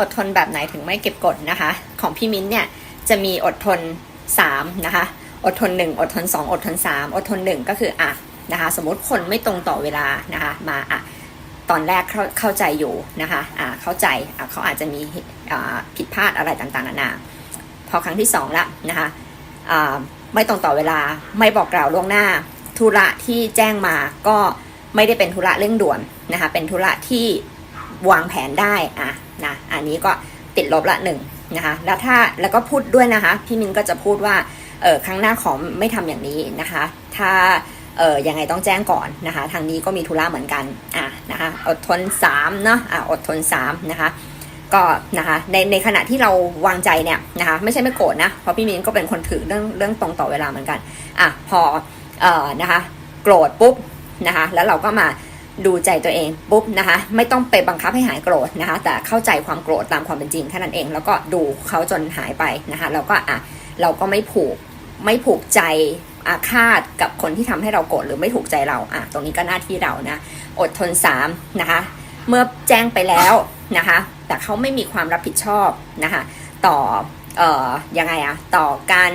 อดทนแบบไหนถึงไม่เก็บกดนะคะ ของพี่มิ้นเนี่ยจะมีอดทน 3 นะคะ อดทน 1 อดทน 2 อดทน 3 อดทน 1 ก็คืออะนะคะสมมติคนไม่ตรงต่อเวลานะคะมาอะตอนแรกเข้าเข้าใจอยู่นะคะอะเข้าใจอะเขาอาจจะมีอ่าผิดพลาดอะไรต่างๆนานาพอครั้งที่2ละนะคะอ่าไม่ตรงต่อเวลาไม่บอกกล่าวล่วงหน้า ธุระที่แจ้งมาก็ไม่ได้เป็นธุระเร่งด่วนนะคะเป็นธุระที่วางแผนได้อะ นะอันนี้ก็ติดลบละหนึ่งนะคะแล้วถ้าแล้วก็พูดด้วยนะคะพี่มินก็จะพูดว่าเออครั้งหน้าขอไม่ทำอย่างนี้นะคะ ถ้าเออยังไงต้องแจ้งก่อนนะคะ ทางนี้ก็มีธุระเหมือนกันอะนะคะอดทน3เนาะอะอดทน3นะคะก็นะคะในในขณะที่เราวางใจเนี่ยนะคะไม่ใช่ไม่โกรธนะเพราะพี่มินก็เป็นคนถือเรื่องเรื่องตรงต่อเวลาเหมือนกันอะพอเอ่อนะคะโกรธปุ๊บนะคะแล้วเราก็มา ดูใจตัวเองปุ๊บนะคะ ไม่ต้องไปบังคับให้หายโกรธนะคะ แต่เข้าใจความโกรธตามความเป็นจริงแค่นั้นเอง แล้วก็ดูเขาจนหายไปนะคะแล้วก็อะเราก็ไม่ผูกไม่ผูกใจอาฆาตกับคนที่ทำให้เราโกรธหรือไม่ถูกใจเราอะตรงนี้ก็หน้าที่เรานะ อดทน3นะคะ เมื่อแจ้งไปแล้วนะคะ แต่เขาไม่มีความรับผิดชอบนะคะต่อเอ่อยังไงอะต่อการ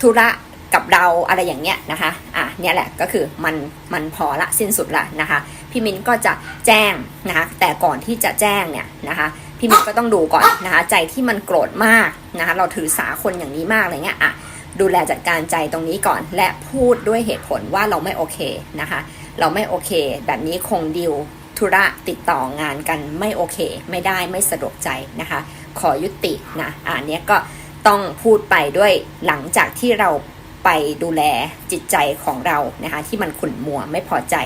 ธุระกับเราอะไรอย่างเงี้ยนะคะ อะเนี่ยแหละก็คือมันมันพอละสิ้นสุดละนะคะ พี่มินก็จะแจ้งนะคะแต่ก่อนที่จะแจ้งเนี่ยนะคะพี่มินก็ต้องดูก่อนนะคะใจที่มันโกรธมากนะคะเราถือสาคนอย่างนี้มากอะไรเงี้ยอะดูแลจัดการใจตรงนี้ก่อน และพูดด้วยเหตุผลว่าเราไม่โอเคนะคะ เราไม่โอเค แบบนี้คงดิวธุระติดต่องานกันไม่โอเค ไม่ได้ไม่สะดวกใจนะคะ ขอยุตินะอันเนี้ยก็ต้องพูดไปด้วยหลังจากที่เรา ไปดูแลจิตใจของเรานะคะที่มันขุ่นมัวไม่พอใจ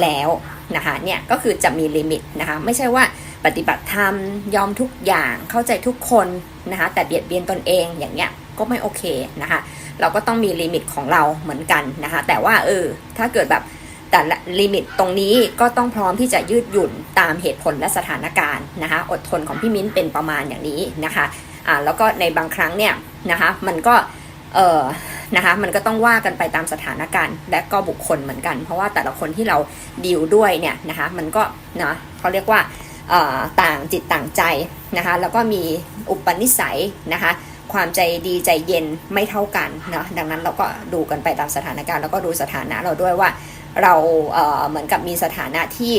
แล้วนะคะเนี่ยก็คือจะมีลิมิตนะคะไม่ใช่ว่าปฏิบัติธรรมยอมทุกอย่างเข้าใจทุกคนนะคะแต่เบียดเบียนตนเองอย่างเงี้ยก็ไม่โอเคนะคะเราก็ต้องมีลิมิตของเราเหมือนกันนะคะแต่ว่าเออถ้าเกิดแบบแต่ลิมิตตรงนี้ก็ต้องพร้อมที่จะยืดหยุ่นตามเหตุผลและสถานการณ์นะคะอดทนของพี่มิ้นเป็นประมาณอย่างนี้นะคะอ่าแล้วก็ในบางครั้งเนี่ยนะคะมันก็เออ นะคะมันก็ต้องว่ากันไปตามสถานการณ์ และก็บุคคลเหมือนกัน เพราะว่าแต่ละคนที่เราดีลด้วยเนี่ยนะคะมันก็นะเขาเรียกว่าต่างจิตต่างใจนะคะแล้วก็มีอุปนิสัยนะคะความใจดีใจเย็นไม่เท่ากันเนาะดังนั้นเราก็ดูกันไปตามสถานการณ์แล้วก็ดูสถานะเราด้วยว่าเราเเหมือนกับมีสถานะที่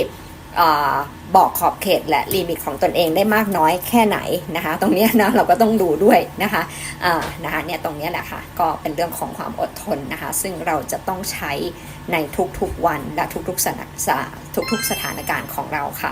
บอกขอบเขตและลิมิตของตนเองได้มากน้อยแค่ไหนนะคะ ตรงนี้นะเราก็ต้องดูด้วยนะคะนะคะเนี่ยตรงนี้แหละค่ะก็เป็นเรื่องของความอดทนนะคะ ซึ่งเราจะต้องใช้ในทุกๆวันและทุกๆสถานทุกๆสถานการณ์ของเราค่ะ